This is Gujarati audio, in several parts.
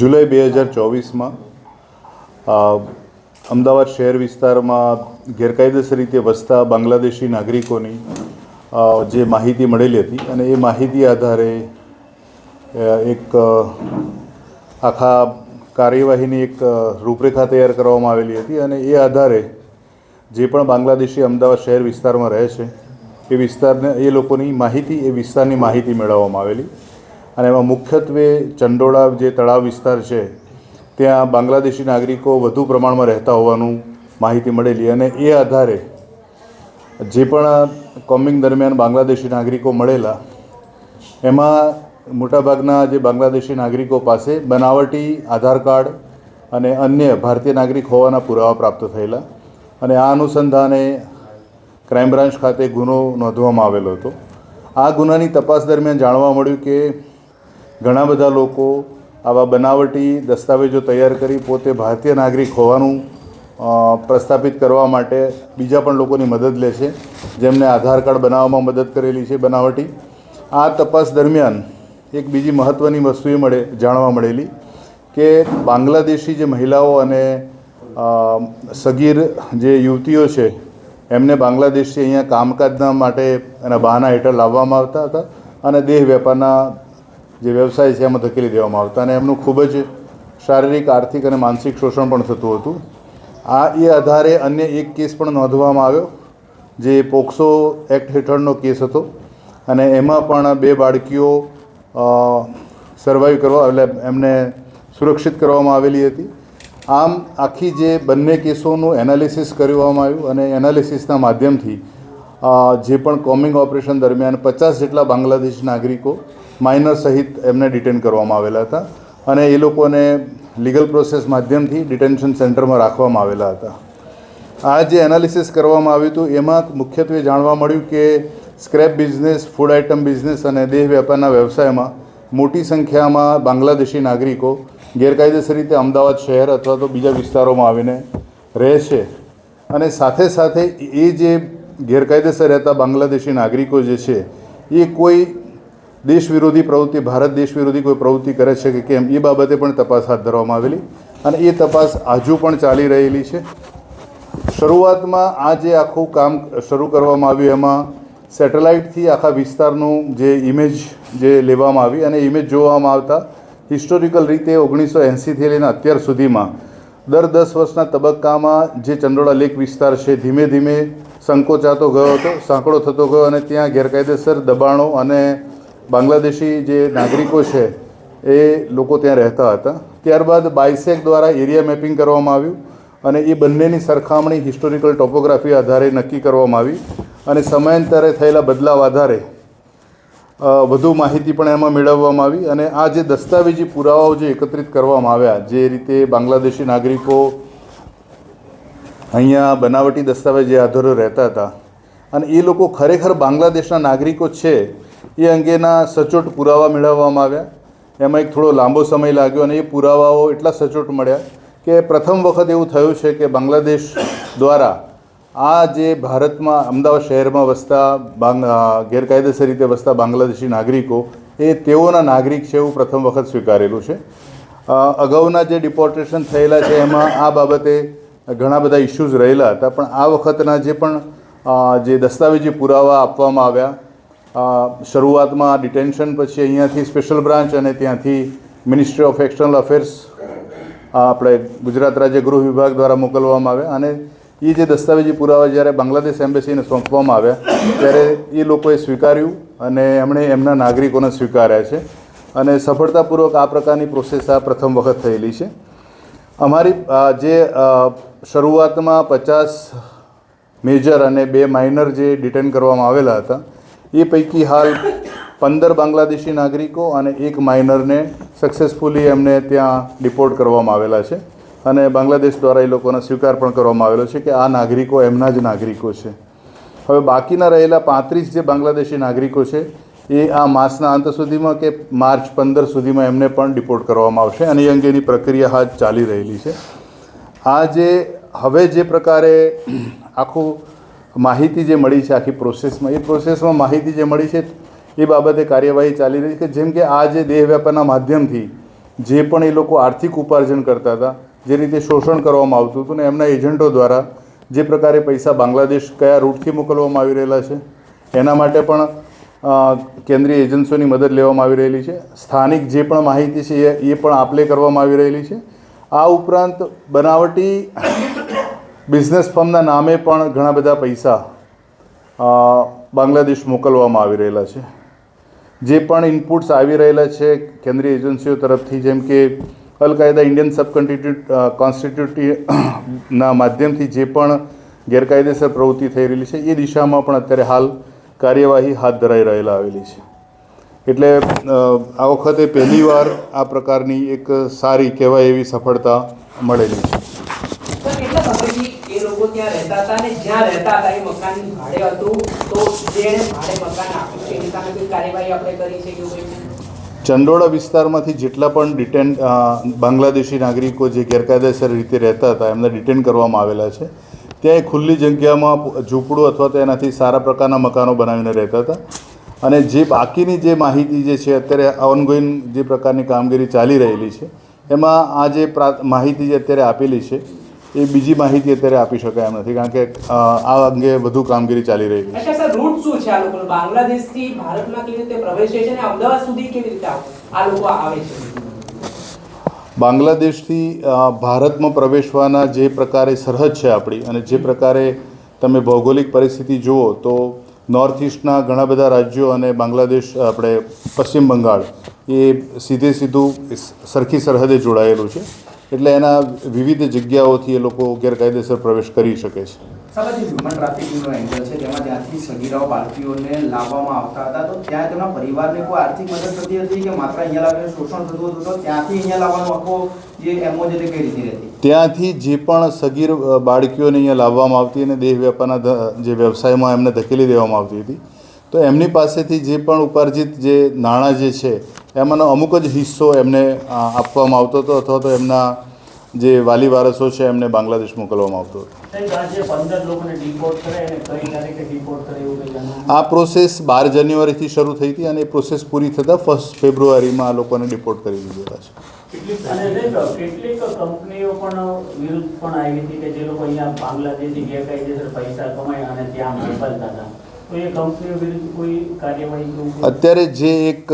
જુલાઈ બે હજાર ચોવીસમાં અમદાવાદ શહેર વિસ્તારમાં ગેરકાયદેસર રીતે વસતા બાંગ્લાદેશી નાગરિકોની જે માહિતી મળેલી હતી અને એ માહિતી આધારે એક આખા કાર્યવાહીની એક રૂપરેખા તૈયાર કરવામાં આવેલી હતી અને એ આધારે જે પણ બાંગ્લાદેશી અમદાવાદ શહેર વિસ્તારમાં રહે છે, એ વિસ્તારને, એ લોકોની માહિતી, એ વિસ્તારની માહિતી મેળવવામાં આવેલી. અને એમાં મુખ્યત્વે ચંડોળા જે તળાવ વિસ્તાર છે, ત્યાં બાંગ્લાદેશી નાગરિકો વધુ પ્રમાણમાં રહેતા હોવાનું માહિતી મળેલી અને એ આધારે જે પણ કોમિંગ દરમિયાન બાંગ્લાદેશી નાગરિકો મળેલા, એમાં મોટાભાગના જે બાંગ્લાદેશી નાગરિકો પાસે બનાવટી, આધાર કાર્ડ અને અન્ય ભારતીય નાગરિક હોવાના પુરાવા પ્રાપ્ત થયેલા અને આ અનુસંધાને ક્રાઇમ બ્રાન્ચ ખાતે ગુનો નોંધવામાં આવેલો હતો. આ ગુનાની તપાસ દરમિયાન જાણવા મળ્યું કે ઘણા બધા લોકો આવા બનાવટી દસ્તાવેજો તૈયાર કરી પોતે ભારતીય નાગરિક હોવાનું પ્રસ્થાપિત કરવા માટે બીજા પણ લોકોની મદદ લે છે. જેમને આધાર કાર્ડ બનાવવામાં મદદ કરેલી છે બનાવટી. આ તપાસ દરમિયાન એક બીજી મહત્ત્વની વસ્તુ એ મળે, જાણવા મળેલી કે બાંગ્લાદેશી જે મહિલાઓ અને સગીર જે યુવતીઓ છે, એમને બાંગ્લાદેશથી અહીંયા કામકાજના માટે એના બહાના હેઠળ લાવવામાં આવતા હતા અને દેહ વેપારના જે વ્યવસાય છે, એમાં ધકેલી દેવામાં આવતા અને એમનું ખૂબ જ શારીરિક, આર્થિક અને માનસિક શોષણ પણ થતું હતું. આ એ આધારે અન્ય એક કેસ પણ નોંધવામાં આવ્યો, જે પોક્સો એક્ટ હેઠળનો કેસ હતો. અને એમાં પણ બે બાળકીઓ સર્વાઈવ કરવા, એટલે એમને સુરક્ષિત કરવામાં આવેલી હતી. આમ આખી જે બંને કેસોનું એનાલિસિસ કરવામાં આવ્યું અને એનાલિસિસના માધ્યમથી જે પણ કોમિંગ ઓપરેશન દરમિયાન પચાસ જેટલા બાંગ્લાદેશ નાગરિકો માઇનર સહિત એમને ડિટેન કરવામાં આવેલા હતા અને એ લોકોને લીગલ પ્રોસેસ માધ્યમથી ડિટેન્શન સેન્ટરમાં રાખવામાં આવેલા હતા. આ જે એનાલિસિસ કરવામાં આવ્યું હતું, એમાં મુખ્યત્વે જાણવા મળ્યું કે scrap business food item business અને દેહ વેપારના વ્યવસાયમાં મોટી સંખ્યામાં બાંગ્લાદેશી નાગરિકો ગેરકાયદેસર રીતે અમદાવાદ શહેર અથવા તો બીજા વિસ્તારોમાં આવીને રહે છે. અને સાથે સાથે એ જે ગેરકાયદેસર રહેતા બાંગ્લાદેશી નાગરિકો જે છે, એ કોઈ દેશ વિરોધી પ્રવૃત્તિ, ભારત દેશ વિરોધી કોઈ પ્રવૃત્તિ કરે છે કે કેમ, એ બાબતે પણ તપાસ હાથ ધરવામાં આવેલી અને એ તપાસ હજુ પણ ચાલી રહેલી છે. શરૂઆતમાં આ જે આખું કામ શરૂ કરવામાં આવ્યું, એમાં સેટેલાઇટથી આખા વિસ્તારનું જે ઇમેજ જે લેવામાં આવી અને ઇમેજ જોવામાં આવતા હિસ્ટોરિકલ રીતે ઓગણીસો એંસીથી લઈને અત્યાર સુધીમાં દર દસ વર્ષના તબક્કામાં જે ચંડોળા લેક વિસ્તાર છે, ધીમે ધીમે સંકોચાતો ગયો હતો સાંકડો થતો ગયો અને ત્યાં ગેરકાયદેસર દબાણો અને બાંગ્લાદેશી જે નાગરિકો છે, એ લોકો ત્યાં રહેતા હતા. ત્યારબાદ બાયસેક દ્વારા એરિયા મેપિંગ કરવામાં આવ્યું અને એ બંનેની સરખામણી હિસ્ટોરિકલ ટોપોગ્રાફી આધારે નક્કી કરવામાં આવી અને સમયાંતરે થયેલા બદલાવ આધારે વધુ માહિતી પણ એમાં મેળવવામાં આવી અને આ જે દસ્તાવેજી પુરાવાઓ જે એકત્રિત કરવામાં આવ્યા, જે રીતે બાંગ્લાદેશી નાગરિકો અહીંયા બનાવટી દસ્તાવેજ આધારે રહેતા હતા અને એ લોકો ખરેખર બાંગ્લાદેશના નાગરિકો છે એ અંગેના સચોટ પુરાવા મેળવવામાં આવ્યા. એમાં એક થોડો લાંબો સમય લાગ્યો અને એ પુરાવાઓ એટલા સચોટ મળ્યા કે પ્રથમ વખત એવું થયું છે કે બાંગ્લાદેશ દ્વારા આ જે ભારતમાં અમદાવાદ શહેરમાં વસતા બાંગ ગેરકાયદેસર રીતે વસતા બાંગ્લાદેશી નાગરિકો, એ તેઓના નાગરિક છે એવું પ્રથમ વખત સ્વીકારેલું છે. અગાઉના જે ડિપોર્ટેશન થયેલા છે એમાં આ બાબતે ઘણા બધા ઇસ્યુઝ રહેલા હતા, પણ આ વખતના જે પણ જે દસ્તાવેજી પુરાવા આપવામાં આવ્યા શરૂઆતમાં ડિટેન્શન પછી અહીંયાથી સ્પેશિયલ બ્રાન્ચ અને ત્યાંથી મિનિસ્ટ્રી ઓફ એક્સટર્નલ અફેર્સ આપણે ગુજરાત રાજ્ય ગૃહ વિભાગ દ્વારા મોકલવામાં આવ્યા. અને એ જે દસ્તાવેજી પુરાવા જ્યારે બાંગ્લાદેશ એમ્બેસીને સોંપવામાં આવ્યા, ત્યારે એ લોકોએ સ્વીકાર્યું અને એમણે એમના નાગરિકોને સ્વીકાર્યા છે. અને સફળતાપૂર્વક આ પ્રકારની પ્રોસેસ આ પ્રથમ વખત થયેલી છે. અમારી જે શરૂઆતમાં પચાસ મેજર અને બે માઇનર જે ડિટેન કરવામાં આવેલા હતા એ પૈકી હાલ પંદર બાંગ્લાદેશી નાગરિકો અને એક માઇનરને સક્સેસફુલી એમને ત્યાં ડિપોર્ટ કરવામાં આવેલા છે. અને બાંગ્લાદેશ દ્વારા એ લોકોનો સ્વીકાર પણ કરવામાં આવેલો છે કે આ નાગરિકો એમના જ નાગરિકો છે. હવે બાકીના રહેલા પાંત્રીસ જે બાંગ્લાદેશી નાગરિકો છે, એ આ માસના અંત સુધીમાં કે માર્ચ પંદર સુધીમાં એમને પણ ડિપોર્ટ કરવામાં આવશે અને એ અંગેની પ્રક્રિયા હાથ ચાલી રહેલી છે. આ જે, હવે જે પ્રકારે આખું માહિતી જે મળી છે આખી પ્રોસેસમાં એ પ્રોસેસમાં માહિતી જે મળી છે એ બાબતે કાર્યવાહી ચાલી રહી છે. જેમ કે આ જે દેહ વ્યાપારના માધ્યમથી જે પણ એ લોકો આર્થિક ઉપાર્જન કરતા હતા, જે રીતે શોષણ કરવામાં આવતું હતું ને એમના એજન્ટો દ્વારા જે પ્રકારે પૈસા બાંગ્લાદેશ કયા રૂટથી મોકલવામાં આવી રહેલા છે, એના માટે પણ કેન્દ્રીય એજન્સીઓની મદદ લેવામાં આવી રહેલી છે. સ્થાનિક જે પણ માહિતી છે એ એ પણ આપલે કરવામાં આવી રહેલી છે. આ ઉપરાંત બનાવટી બિઝનેસ ફર્મના નામે પણ ઘણા બધા પૈસા બાંગ્લાદેશ મોકલવામાં આવી રહેલા છે. જે પણ ઇનપુટ્સ આવી રહેલા છે કેન્દ્રીય એજન્સીઓ તરફથી, જેમ કે al Qaeda Indian sub constitute constitute માધ્યમથી જે પણ ગેરકાયદેસર પ્રવૃત્તિ થઈ રહેલી છે, એ દિશામાં પણ અત્યારે હાલ કાર્યવાહી હાથ ધરાઈ રહેલા આવેલી છે. એટલે આ વખતે પહેલીવાર આ પ્રકારની એક સારી કહેવાય એવી સફળતા મળેલી છે તો કેટલા સમયથી એ લોકો ત્યાં રહેતા હતા અને જ્યાં રહેતા હતા એ મકાન ભાડે હતું, તો જેણે ભાડે મકાન આપ્યું છે. એની સામે કોઈ કાર્યવાહી આપણે કરી છે કે ચંડોળા વિસ્તારમાંથી જેટલા પણ ડિટેન બાંગ્લાદેશી નાગરિકો જે ગેરકાયદેસર રીતે રહેતા હતા, એમને ડિટેન કરવામાં આવેલા છે. ત્યાં એ ખુલ્લી જગ્યામાં ઝૂંપડું અથવા તો એનાથી સારા પ્રકારના મકાનો બનાવીને રહેતા હતા. અને જે બાકીની જે માહિતી જે છે, અત્યારે ઓનગોઈન જે પ્રકારની કામગીરી ચાલી રહેલી છે, એમાં આ જે પ્રા, માહિતી જે અત્યારે આપેલી છે એ બીજી માહિતી અત્યારે આપી શકાય એમ નથી કારણ કે આ અંગે વધુ કામગીરી ચાલી રહી છે. અચ્છા સર રૂટ શું છે આ લોકો બાંગ્લાદેશથી ભારતમાં કેવી રીતે પ્રવેશે છે અને અમદાવાદ સુધી કેવી રીતે આ લોકો આવે છે. બાંગ્લાદેશથી ભારતમાં પ્રવેશવાના જે પ્રકારે સરહદ છે આપણી અને જે પ્રકારે તમે ભૌગોલિક પરિસ્થિતિ જુઓ તો નોર્થ ઇસ્ટના ઘણા બધા રાજ્યો અને બાંગ્લાદેશ આપણે પશ્ચિમ બંગાળ એ સીધે સીધું સરખી સરહદે જોડાયેલું છે. એટલે એના વિવિધ જગ્યાઓથી એ લોકો ગેરકાયદેસર પ્રવેશ કરી શકે છે. સાહેબ હ્યુમન ટ્રાફિકિંગનો એંગલ છે તેમાં ત્યાંથી સગીરાઓ બાળકીઓને લાવવામાં આવતા હતા તો ત્યાં તેમના પરિવારને કોઈ આર્થિક મદદ થતી હતી કે માત્ર અહીંયા લાવીને શોષણ થતું હતું તો ત્યાંથી અહીંયા લાવવાનો આખો જે એમઓ છે કઈ રીતે રહેતી? ત્યાંથી જે પણ સગીર બાળકીઓને અહીંયા લાવવામાં આવતી અને દેહ વ્યાપારના જે વ્યવસાયમાં એમને ધકેલી દેવામાં આવતી હતી તો એમની પાસેથી જે પણ ઉપાર્જિત જે નાણાં જે છે એમાંનો અમુક જ હિસ્સો એમને આપવામાં આવતો હતો અથવા તો એમના જે વાલી વારસો છે એમને બાંગ્લાદેશ મોકલવામાં આવતો હતો. આ પ્રોસેસ બાર જાન્યુઆરીથી શરૂ થઈ હતી અને એ પ્રોસેસ પૂરી થતાં ફર્સ્ટ ફેબ્રુઆરીમાં આ લોકોને ડિપોર્ટ કરી દીધેલા છે. કેટલીક કંપનીઓ પણ વિરુદ્ધ પણ આવી હતી કે જે લોકો અહીંયા બાંગ્લાદેશી ગેરકાયદેસર પૈસા કમાય અને ત્યાં મોકલતા હતા. અત્યારે જે એક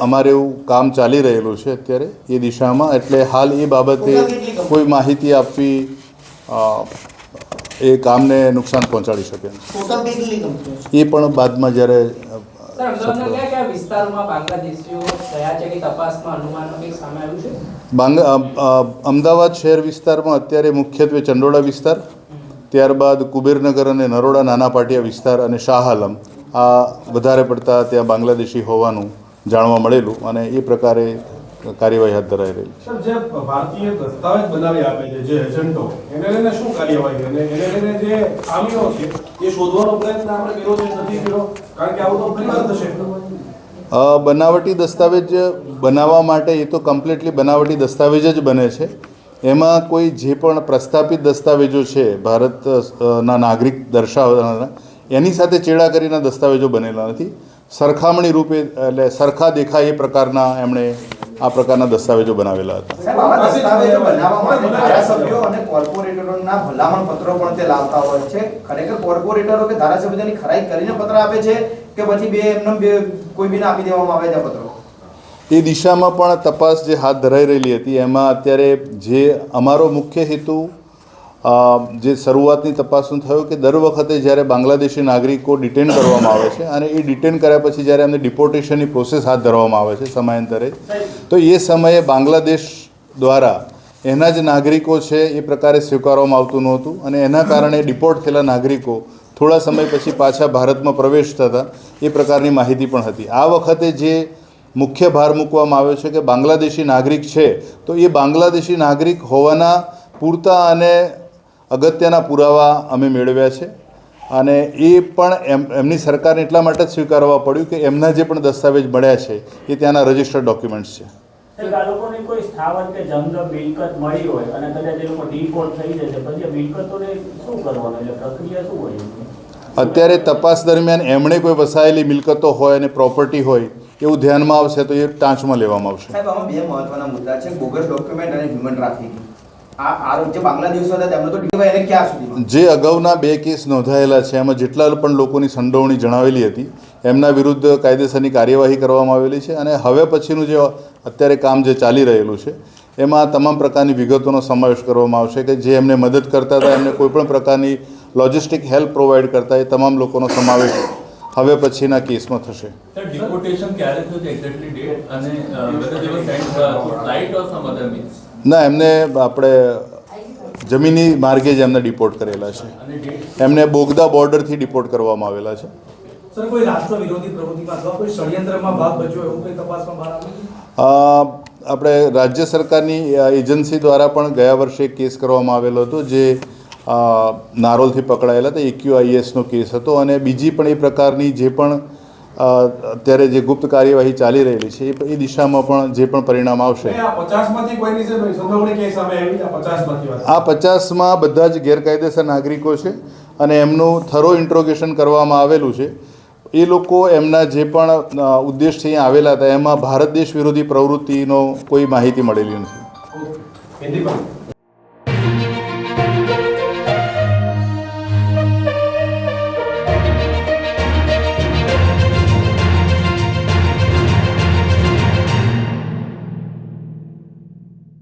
અમારે એવું કામ ચાલી રહેલું છે અત્યારે એ દિશામાં એટલે હાલ એ બાબતે કોઈ માહિતી આપવી એ કામને નુકસાન પહોંચાડી શકે. એ પણ બાદમાં જ્યારે અમદાવાદ શહેર વિસ્તારમાં અત્યારે મુખ્યત્વે ચંડોળા વિસ્તાર ત્યારબાદ કુબેરનગર અને નરોડા નાના પાટિયા વિસ્તાર અને શાહ આલમ આ વધારે પડતા ત્યાં બાંગ્લાદેશી હોવાનું જાણવા મળેલું અને એ પ્રકારે કાર્યવાહી હાથ ધરાઈ રહી છે. જે ભારતીય દસ્તાવેજ બનાવી આપે છે જે એજન્ટો એને લઈને શું કાર્યવાહી અને એને લઈને જે ખામીઓ છે એ શોધવાનો પ્રયત્ન આપણે કર્યો છે નથી કર્યો? કારણ કે આવું તો પહેલા થશે. બનાવટી દસ્તાવેજ બનાવવા માટે એ તો કમ્પ્લીટલી બનાવટી દસ્તાવેજ જ બને છે. એમાં કોઈ જે પણ પ્રસ્થાપિત દસ્તાવેજો છે ભારતના નાગરિક દર્શાવવાના, એની સાથે ચેડા કરીને દસ્તાવેજો બનેલા નથી. સરખામણી રૂપે, એટલે સરખા દેખાય એ પ્રકારના એમણે આ પ્રકારના દસ્તાવેજો બનાવેલા હતા. કે પછી બે એમને કોઈ બીને આપી દેવામાં આવે છે પત્રો? એ દિશામાં પણ તપાસ જે હાથ ધરાઈ રહેલી હતી, એમાં અત્યારે જે અમારો મુખ્ય હેતુ જે શરૂઆતની તપાસનું થયું કે દર વખતે જ્યારે બાંગ્લાદેશી નાગરિકો ડિટેન કરવામાં આવે છે અને એ ડિટેન કર્યા પછી જ્યારે એમને ડિપોર્ટેશનની પ્રોસેસ હાથ ધરવામાં આવે છે સમયાંતરે, તો એ સમયે બાંગ્લાદેશ દ્વારા એના જ નાગરિકો છે એ પ્રકારે સ્વીકારવામાં આવતું નહોતું અને એના કારણે ડિપોર્ટ થયેલા નાગરિકો થોડા સમય પછી પાછા ભારતમાં પ્રવેશ થતા, એ પ્રકારની માહિતી પણ હતી. આ વખતે જે મુખ્ય ભાર મૂકવામાં આવ્યો છે કે બાંગ્લાદેશી નાગરિક છે તો એ બાંગ્લાદેશી નાગરિક હોવાના પૂરતા અને અગત્યના પુરાવા અમે મેળવ્યા છે. અને એ પણ એમ એમની સરકારને એટલા માટે જ સ્વીકારવા પડ્યું કે એમના જે પણ દસ્તાવેજ મળ્યા છે એ ત્યાંના રજિસ્ટર્ડ ડોક્યુમેન્ટ્સ છે? અત્યારે તપાસ દરમિયાન એમણે કોઈ વસાયેલી મિલકતો હોય અને પ્રોપર્ટી હોય એવું ધ્યાનમાં આવશે તો એ ટાંચમાં લેવામાં આવશે. સાહેબ આમાં બે મહત્વના મુદ્દા છે. બોગસ ડોક્યુમેન્ટ અને હ્યુમન ટ્રાફિકિંગ જે અગાઉના બે કેસ નોંધાયેલા છે એમાં જેટલા પણ લોકોની સંડોવણી જણાવેલી હતી એમના વિરુદ્ધ કાયદેસરની કાર્યવાહી કરવામાં આવેલી છે અને હવે પછીનું જે અત્યારે કામ જે ચાલી રહેલું છે એમાં તમામ પ્રકારની વિગતોનો સમાવેશ કરવામાં આવશે કે જે એમને મદદ કરતા હતા એમને કોઈપણ પ્રકારની લોજિસ્ટિક હેલ્પ પ્રોવાઈડ કરતા એ તમામ લોકોનો સમાવેશ હવે પછીના કેસમાં થશે? ના એમને આપણે જમીની માર્ગે જ એમને ડિપોર્ટ કરેલા છે. એમને બોગદા બોર્ડરથી ડિપોર્ટ કરવામાં આવેલા છે. સર કોઈ રાષ્ટ્ર વિરોધી પ્રવૃત્તિમાં અથવા કોઈ ષડયંત્રમાં ભાગ ભજવ્યો એવું કોઈ તપાસમાં બહાર આવ્યું અ, આપણે રાજ્ય સરકારની એજન્સી દ્વારા પણ ગયા વર્ષે એક કેસ કરવામાં આવેલો હતો જે નારોલથી પકડાયેલા હતા એક્યુઆઈએસનો કેસ હતો અને બીજી પણ એ પ્રકારની જે પણ અત્યારે જે ગુપ્ત કાર્યવાહી ચાલી રહેલી છે એ- દિશામાં પણ જે પણ પરિણામ આવશે. આ પચાસમાં બધા જ ગેરકાયદેસર નાગરિકો છે અને એમનું થરો ઇન્ટ્રોગેશન કરવામાં આવેલું છે. એ લોકો એમના જે પણ ઉદ્દેશથી અહીંયા આવેલા હતા એમાં ભારત દેશ વિરોધી પ્રવૃત્તિનો કોઈ માહિતી મળેલી નથી.